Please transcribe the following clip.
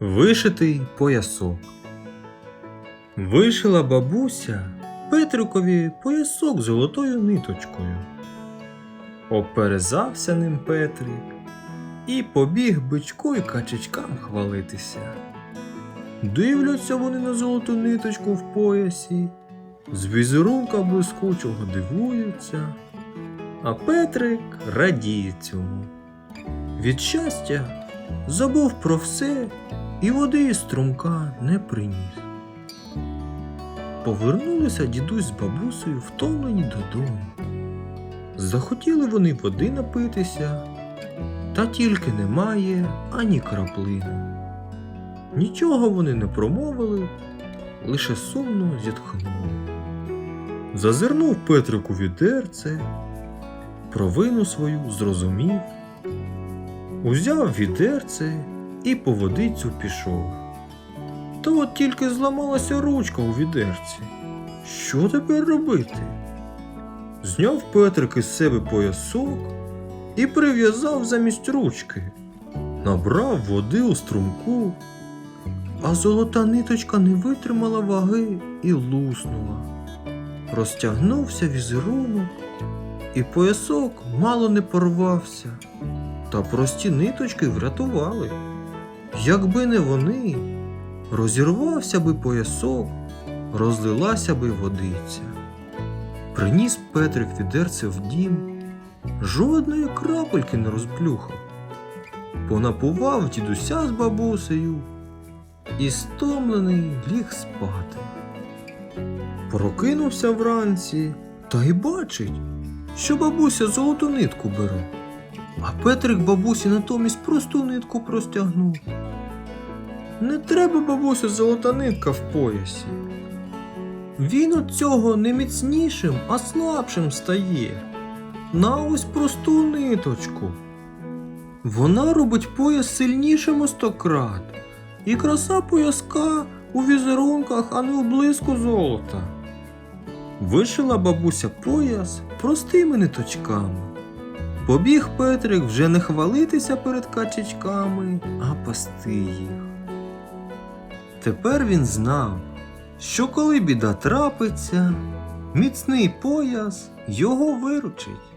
Вишитий поясок. Вишила бабуся Петрикові поясок золотою ниточкою. Оперезався ним Петрик і побіг бичку й качечкам хвалитися. Дивляться вони на золоту ниточку в поясі, з візерунка блискучого дивуються, а Петрик радіє цьому. Від щастя забув про все і води із струмка не приніс. Повернулися дідусь з бабусею втомлені додому. Захотіли вони води напитися, та тільки немає ані краплини. Нічого вони не промовили, лише сумно зітхнули. Зазирнув Петрику відерце, провину свою зрозумів, узяв відерце і по водицю пішов. Та от тільки зламалася ручка у відерці. Що тепер робити? Зняв Петрик із себе поясок і прив'язав замість ручки. Набрав води у струмку, а золота ниточка не витримала ваги і луснула. Розтягнувся візерунок, і поясок мало не порвався, та прості ниточки врятували. Якби не вони, розірвався би поясок, розлилася би водиця. Приніс Петрик відерце в дім, жодної крапельки не розплюхав. Понапував дідуся з бабусею і стомлений ліг спати. Прокинувся вранці та й бачить, що бабуся золоту нитку бере, а Петрик бабусі натомість просту нитку простягнув. Не треба бабусю золота нитка в поясі. Він от цього не міцнішим, а слабшим стає. На ось просту ниточку. Вона робить пояс сильнішим у сто крат. І краса пояска у візерунках, а не у блиску золота. Вишила бабуся пояс простими ниточками. Побіг Петрик вже не хвалитися перед качечками, а пасти їх. Тепер він знав, що коли біда трапиться, міцний пояс його виручить.